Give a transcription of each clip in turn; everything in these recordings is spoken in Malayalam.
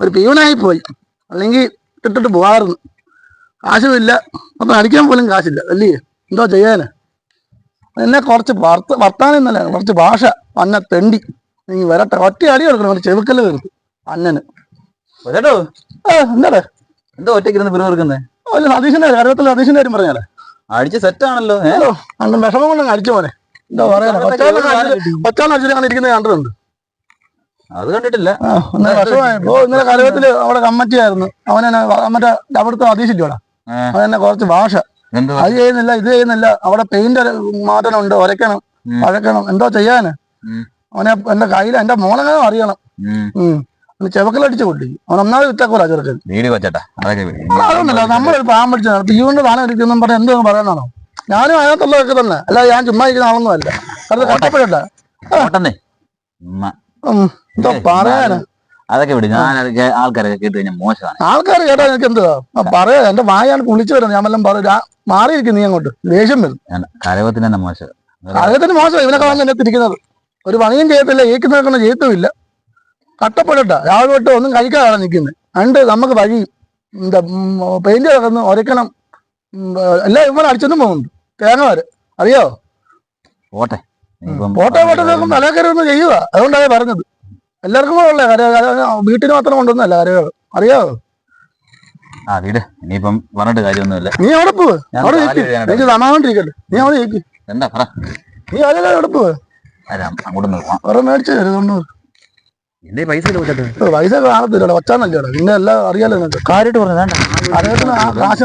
ഒരു പീവനായി പോയി. അല്ലെങ്കിൽ ഇട്ടിട്ട് പോകാറുന്നു കാശുമില്ല. അപ്പം അടിക്കാൻ പോലും കാശില്ല. അല്ലേ? എന്തോ ചെയ്യാന്? എന്നെ കുറച്ച് വർത്ത വർത്താനം എന്നല്ല കുറച്ച് ഭാഷ. അന്ന തെണ്ടി. നീ വരട്ടെ. ഒറ്റ അടി കൊടുക്കണം. ഒരു ചെവുക്കൽ തീർത്ത് അന്നന്. ചേട്ടോ ആ എന്താടേ? എന്തോ ഒറ്റയ്ക്ക് ഇരുന്ന് പിറവിറുക്കുന്നേ അല്ല സതീശന്റെ അറുപത്തിൽ സതീശന്റെ കാര്യം പറഞ്ഞാലേ? അടിച്ച് സെറ്റ് ആണല്ലോ ഏ? അണ്ണൻ വിഷമം കൊണ്ടങ്ങ് അടിച്ചു പോലെ എന്താ പറയാ? ഒറ്റ അടിച്ചിട്ട് കണ്ടിരിക്കുന്നത് ഇരിക്കുന്നത് കണ്ടിട്ടുണ്ട്. അത് കണ്ടിട്ടില്ല. ഇന്നലെ കലവത്തിൽ അവിടെ കമ്മറ്റി ആയിരുന്നു. അവനെ മറ്റേ അവിടുത്തെ അതീശില്ലോടാ ഏ. അവനെന്നെ കുറച്ച് ഭാഷ. അത് ചെയ്യുന്നില്ല ഇത് ചെയ്യുന്നില്ല. അവിടെ പെയിന്റ് മാറ്റണമുണ്ട് ഉണ്ട് ഉം. വഴക്കണം എന്തോ ചെയ്യാന്. അവനെ എന്റെ കയ്യിൽ എന്റെ മോളങ്ങനെ അറിയണം. ചെവക്കലടിച്ചു കൊണ്ടി അവൻ ഒന്നാമത് വിറ്റക്കൂല ചെറുക്കൻ. അതൊന്നുമില്ല. നമ്മളൊരു പാവം പിടിച്ച തീവണ്ട് സാധനം ഇരിക്കുന്നു പറഞ്ഞ എന്തെന്ന് പറയാനാണോ? ഞാനും അതിനകത്തുള്ളതൊക്കെ തന്നെ. അല്ല ഞാൻ ചുമ്മാ ഇരിക്കുന്ന ആളൊന്നും അല്ല അത് കഷ്ടപ്പെടണ്ട. എന്തോ പറയാന്. അതൊക്കെ വിടും. ഞാൻ ആൾക്കാരൊക്കെ കേട്ട് കഴിഞ്ഞാൽ മോശമാണ്. ആൾക്കാർ കേട്ടാ എനിക്ക് എന്താ പറയാ. എന്റെ വായാണ് കുളിച്ചു വരുന്നത്. ഞാൻ വല്ലതും പറയും. മാറിയിരിക്കും നീ അങ്ങോട്ട്. ദേഷ്യം വരും. ഞാൻ കരവത്തിന് തന്നെ മോശം. കരകത്തിന് മോശം. ഇവനൊക്കെ വന്ന് എന്നെ തിരിക്കുന്നത്. ഒരു പണിയും ചെയ്യത്തില്ല. ഏക്കുന്നതൊക്കെ ചെയ്യത്തുമില്ല. കട്ടപ്പെടട്ട. രാവിലെ തൊട്ട് ഒന്നും കഴിക്കാതാണ് നിൽക്കുന്നത്. അണ്ട് നമുക്ക് വഴി എന്താ പെയിന്റ് കിടന്ന് ഒരക്കണം എല്ലാം ഇവൻ അടിച്ചൊന്നും പോകുന്നുണ്ട്. തേങ്ങ വരെ. അറിയോ? ഇനിയിപ്പം ഫോട്ടോ ഫോട്ടോ നോക്കും തലക്കറി ഒന്ന് ചെയ്യുക അതുകൊണ്ടാണ് പറഞ്ഞത്. എല്ലാവർക്കും കൂടെ ഉള്ള കര കര- വീട്ടിന് മാത്രം കൊണ്ടുവന്നല്ല കാര്യങ്ങൾ. അറിയാവോ? ആ വീട്. ഇനിയിപ്പം പറഞ്ഞിട്ട് കാര്യമൊന്നുമില്ല. നീ അവിടെ പോവ്. അവിടെ എനിക്ക് നീ അവിടെ എന്താ പറ? നീ അവിടെ പോവ്. അങ്ങോട്ട് വേറെ മേടിച്ചു തരും തൊണ്ണൂറ്. എന്റെ പൈസ പൈസ കാണത്തില്ല ഒച്ചാന്നല്ലേടാ പിന്നെ എല്ലാം അറിയാലോ നിനക്ക്. കാര്യമായിട്ട് പറഞ്ഞു വേണ്ട. അദ്ദേഹത്തിന് കാശ്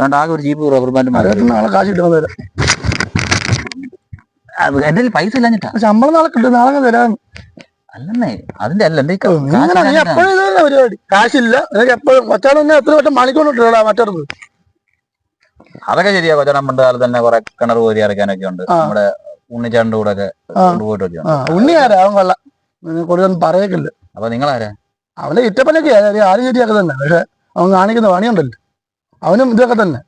വേണ്ട ആകെ ഒരു ജീപ്പ് റബ്ബർ ബാൻഡ് മതി. അദ്ദേഹത്തിന് നാളെ കാശ് ഇട്ടു തരാം. എന്റെ കയ്യിൽ പൈസ ഇല്ലാഞ്ഞിട്ടാ. ശമ്പളം നാളെ കിട്ടും നാളെ തരാൻ തരാം അല്ലെന്നേ അതിന്റെ അല്ല എന്റെ എപ്പോഴും പരിപാടി. കാശില്ല എപ്പോഴും ഒച്ചാൻ തന്നെ എത്ര വട്ടം മണിക്കൂറിട്ടാ മറ്റേത് അതൊക്കെ ശരിയാ കൊച്ചേട്ടൻ പണ്ട് കാലത്ത് തന്നെ കുറെ കിണർ കോരി അരക്കാനൊക്കെ ഉണ്ട്. നമ്മുടെ ഉണ്ണിച്ചാണ്ട് കൂടെ ഒക്കെ. കൊണ്ടുപോയിട്ടൊക്കെ ഉണ്ണിയാരാ അവൻ കൊള്ളാം. കൂടുതലൊന്നും പറയക്കില്ല അപ്പൊ നിങ്ങളാരാ? അവന്റെ ഇറ്റപ്പനൊക്കെ ആരും? ശരിയൊക്കെ തന്നെ പക്ഷെ അവൻ കാണിക്കുന്ന പണിയുണ്ടല്ലോ. അവനും ഇതൊക്കെ തന്നെ.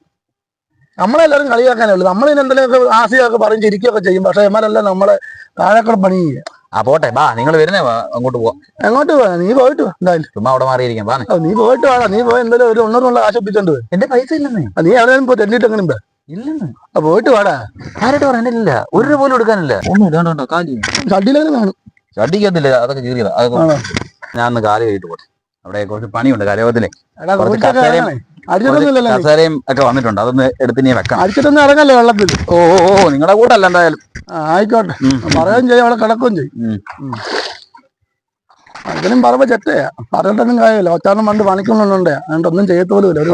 നമ്മളെല്ലാരും കളിയാക്കാനേ ഉള്ളൂ നമ്മളിന് എന്തെങ്കിലുമൊക്കെ ആസിയൊക്കെ പറയും ചിരിക്കുകയൊക്കെ ചെയ്യും. പക്ഷെ എമാരെല്ലാം നമ്മളെ താഴെക്കൂടെ പണി ചെയ്യുക ആ പോട്ടെ. ബാ നിങ്ങൾ വരുന്നേ. അങ്ങോട്ട് പോവാം. എങ്ങോട്ട് പോവാ? നീ പോയിട്ട് വാ എന്തായാലും. ചുമ്മാ അവിടെ മാറിയിരിക്കാം. ബാ നീ. പോയിട്ട് വേണം നീ പോയി എന്തായാലും ഒരു ഒന്നൂറുള്ള കാശ് ഒപ്പിച്ചോണ്ട് പോയി എന്റെ പൈസ ഇല്ലെന്നേ. നീ എവിടെയും പോ തെണ്ടിട്ട് എങ്ങനെ പോ. ഇല്ലെന്ന്. പോയിട്ട് വാടാ. ആരായിട്ട് പറയാനില്ല ഇല്ല ഒരു രൂപ പോലും എടുക്കാനില്ല. ഒന്നും ഇല്ല കാലി കാണും. അതൊക്കെ കീറിയതാ അതൊക്കെ? ഞാൻ ഒന്ന് കഴിഞ്ഞിട്ട് കഴിയിട്ട് പോട്ടെ. അവിടെ കുറച്ച് പണിയുണ്ട് കുറിച്ചൊക്കെ കസേരയും- ഒക്കെ വന്നിട്ടുണ്ട്. അതൊന്ന് എടുത്ത് നീ വെക്കണം. അടിച്ചിട്ടൊന്നും ഇറങ്ങല്ലേ വെള്ളത്തിൽ ഓ ഓ നിങ്ങളുടെ കൂടെ അല്ല എന്തായാലും. ആയിക്കോട്ടെ. പറയുകയും ചെയ്യും അവിടെ കിടക്കുകയും ചെയ്യും. അതിനും പറയുമ്പോ ചെറ്റയാ. പറഞ്ഞിട്ടൊന്നും കാര്യമില്ല. ഒച്ചാരണം പണ്ട് പണിക്കുന്നുണ്ട്. അതുകൊണ്ട് ഒന്നും ചെയ്യത്തോലുമില്ല. ഒരു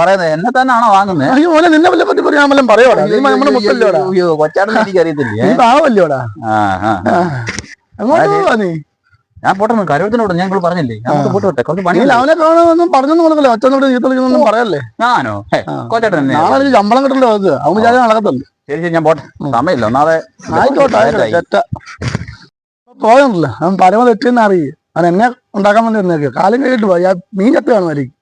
പറയുന്നത് എന്നെ തന്നെയാണോ വാങ്ങുന്നത് അയ്യോ മോനെ നിന്നെ വല്ല പറ്റി പറയാൻ വല്ലതും പറയോടാ നീ നമ്മളെ മുത്തല്ലോടാ. അയ്യോ കൊച്ചാട്ടൻ എനിക്ക് അറിയത്തില്ലേ നീ പാവല്ലോടാ. എങ്ങോട്ട് പോവാ നീ. ഞാൻ പോട്ടെ കരുവത്തിനോട് ഞാൻ പറഞ്ഞില്ലേ? ഞാൻ പോട്ടെ കുറച്ച് പണി അവനെ കാണുമെന്നും പറഞ്ഞൊന്നും കൊടുക്കല്ലേ? അച്ഛനോട് ചീത്തളിക്കുന്നൊന്നും പറയല്ലേ? ഞാനോ? കോച്ചേട്ടൻ നാളെ ശമ്പളം കിട്ടല്ലോ അത് അവന് വിചാരം നടക്കത്തുണ്ട് ശരി ശരി ഞാൻ പോട്ടെ. സമയമില്ല. ഒന്നാതെ ആയിക്കോട്ടെ പോയണ്ടല്ലോ അവൻ പരമ തെറ്റെന്ന് അറിയേ. അവൻ എന്നെ ഉണ്ടാക്കാൻ വേണ്ടി വന്നേക്ക്. കാലം കഴിഞ്ഞിട്ട് പോയി. ആ മീൻ ചത്ത് കാണുമായിരിക്കും.